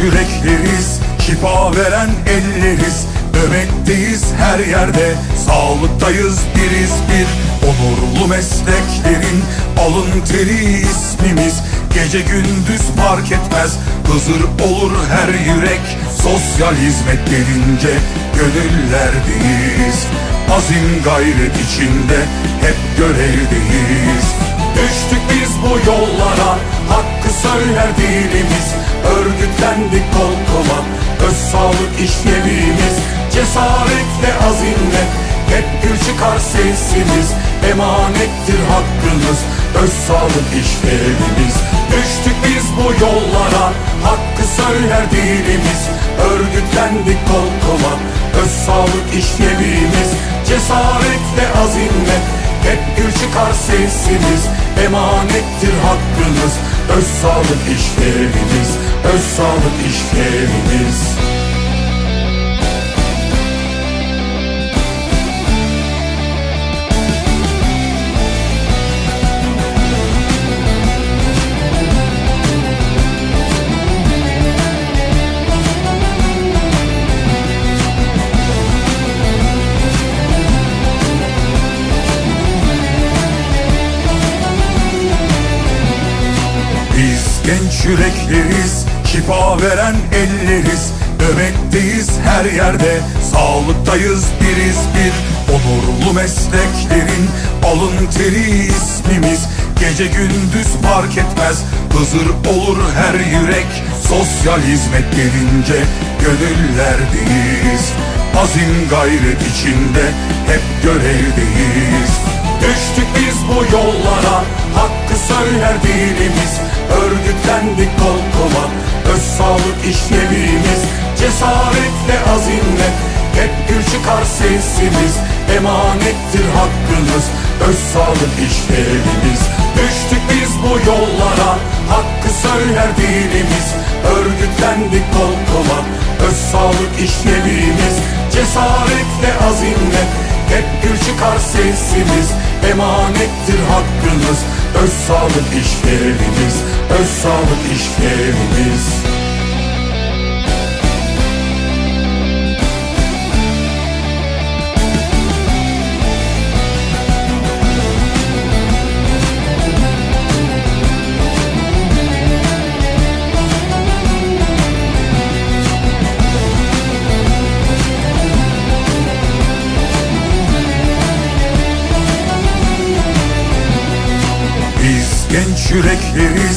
yürekleriz Şifa veren elleriz. Nöbetteyiz her yerde Sağlıktayız biriz bir. Onurlu mesleklerin Alın teri ismimiz. Gece gündüz fark etmez Hızır olur her yürek. Sosyal hizmet gelince Gönüllerdeyiz Azim gayret içinde Hep görevdeyiz Düştük biz bu yollara. Hakkı söyler dilimiz Örgütlendik kol kola. Öz sağlık işlevimiz. Cesaretle azimle Hep gür çıkar sesimiz. Emanettir hakkınız Öz sağlık işlevimiz. Düştük biz bu yollara. Hakkı söyler dilimiz Örgütlendik kol kola. Öz sağlık işlevimiz. Cesaretle azimle hep gür çıkar sesimiz Emanettir hakkınız. Öz sağlık işlevimiz Öz sağlık işlevimiz yürekleriz, şifa veren elleriz. Nöbetteyiz her yerde, sağlıktayız biriz bir. Onurlu mesleklerin alın teri ismimiz. Gece gündüz fark etmez, Hızır olur her yürek. Sosyal hizmet gelince gönüllerdeyiz. Azim gayret içinde hep görevdeyiz. Düştük biz bu yollara Hakkı söyler dilimiz Örgütlendik kol kola. Öz sağlık işlevimiz Cesaretle azimle. Hep gür çıkar sesimiz Emanettir hakkınız Öz sağlık işlevimiz. Düştük biz bu yollara Hakkı söyler dilimiz Örgütlendik kol kola Öz sağlık işlevimiz. Cesaretle azimle hep gür çıkar sesimiz. Emanettir hakkınız Öz sağlık işlevimiz Öz sağlık işlevimiz Biz genç yürekleriz,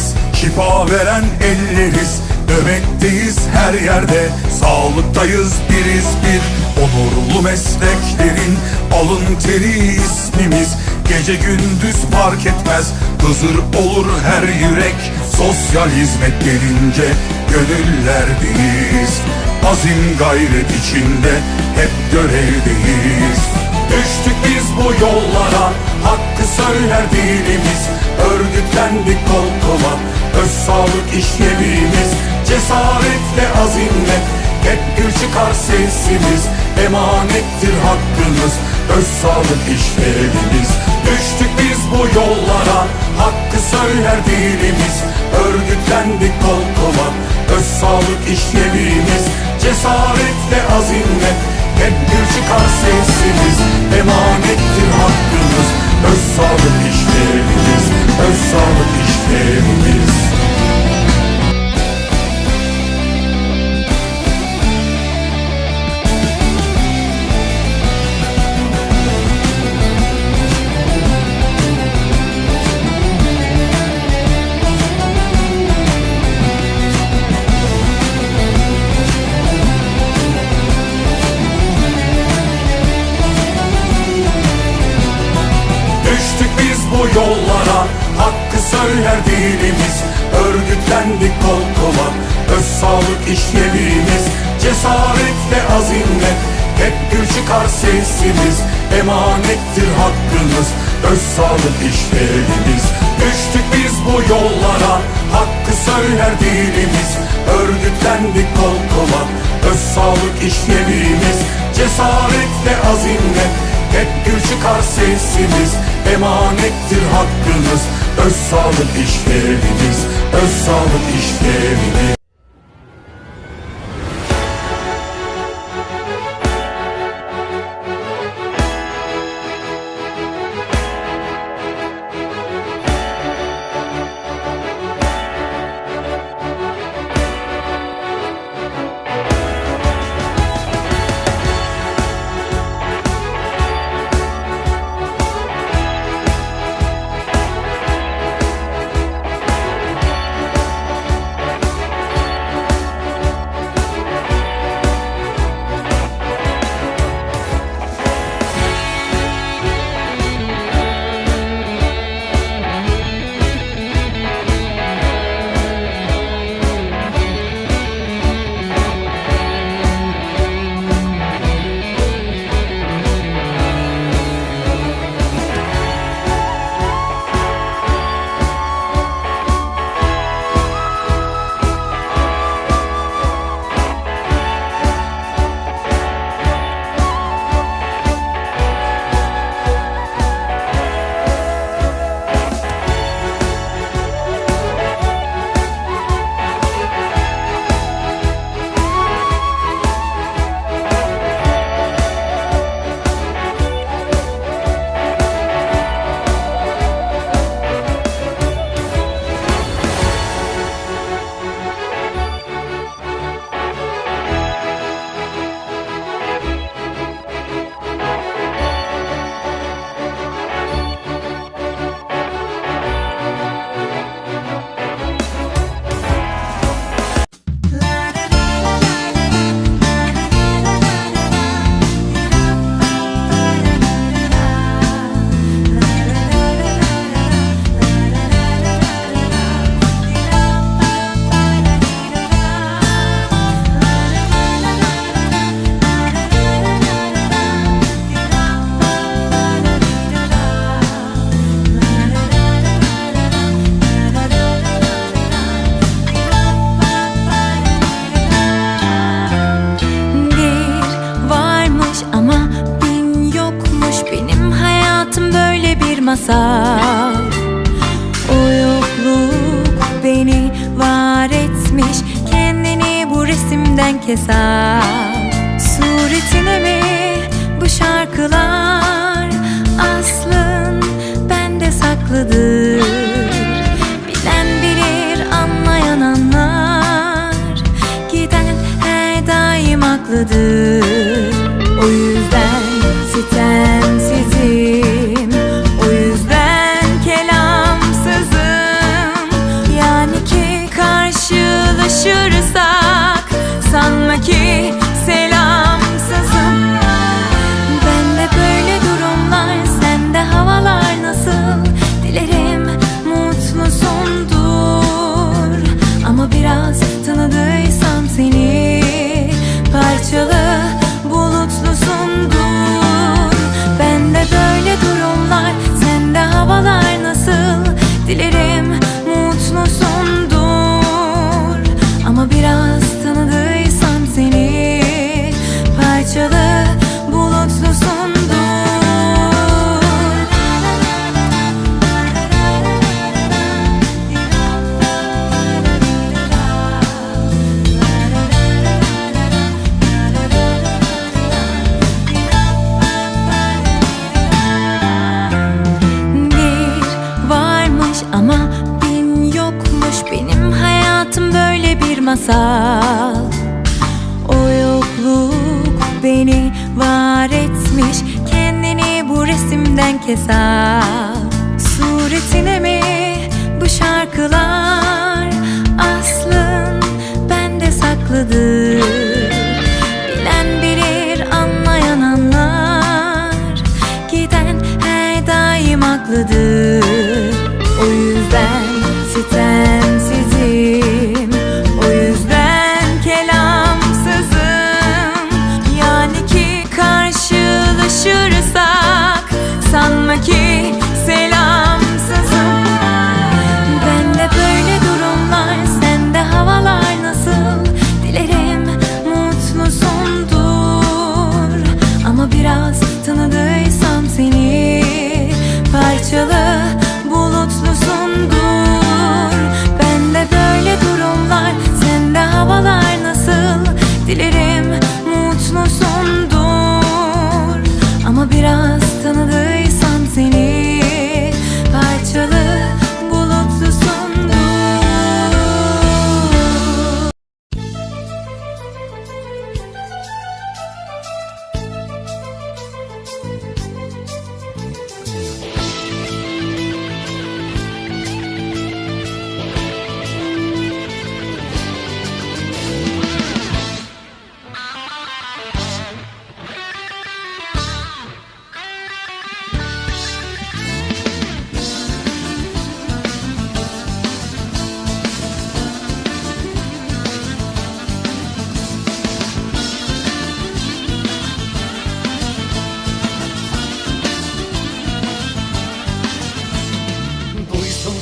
şifa veren elleriz. Nöbetteyiz her yerde, sağlıktayız biriz bir. Onurlu mesleklerin alın teri ismimiz. Gece gündüz fark etmez, Hızır olur her yürek. Sosyal hizmet gelince gönüllerdeyiz Azim gayret içinde hep görevdeyiz. Düştük biz bu yollara Hakkı söyler dilimiz Örgütlendik kol kola sağlık işlevimiz Cesaretle azimle. Hep gür çıkar sesimiz Emanettir hakkınız Öz sağlık işlevimiz Düştük biz bu yollara Hakkı söyler dilimiz Örgütlendik kol kola Öz sağlık işlevimiz Cesaretle azimle hep gür çıkar sesimiz. Emanettir Örgütlendik kol Öz sağlık işlevimiz Cesaretle azimle. Hep gür çıkar sesimiz Emanettir hakkınız Öz sağlık işlevimiz Düştük biz bu yollara Hakkı söyler dilimiz. Örgütlendik kol kola. Öz sağlık işlevimiz Cesaretle azimle. Hep gür çıkar sesimiz Emanettir hakkınız Öz sağlık işlevimiz Öz sağlık işlevimiz masal O yokluk beni var etmiş Kendini bu resimden kes al Suretine mi bu şarkılar? Aslın bende saklıdır Bilen bilir anlayan anlar. Giden her daim haklıdır Parçalı bulutlusundur Bir varmış ama bin yokmuş. Benim hayatım böyle bir masal. O yokluk beni var etmiş. Kendini bu resimden kes al Suretine mi bu şarkılar? Aslın bende saklıdır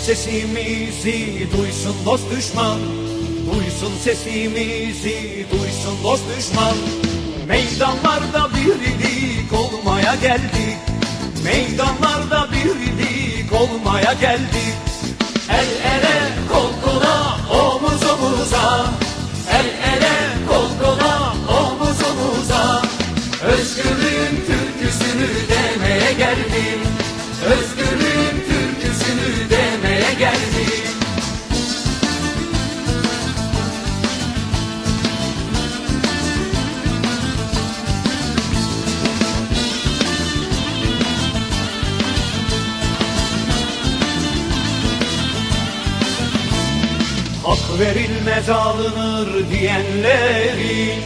sesimizi, duysun dost düşman. Duysun sesimizi, duysun dost düşman. Meydanlarda birlik olmaya geldik. Meydanlarda birlik olmaya geldik. El ele kol kola omuz omuza Hak verilmez alınır diyenlerin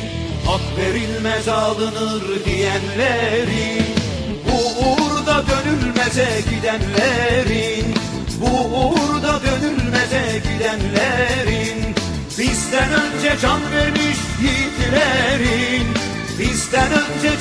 Hak verilmez alınır diyenlerin Bu uğurda dönülmeze gidenlerin Bu uğurda dönülmeze gidenlerin Bizden önce can vermiş yiğitlerin Bizden önce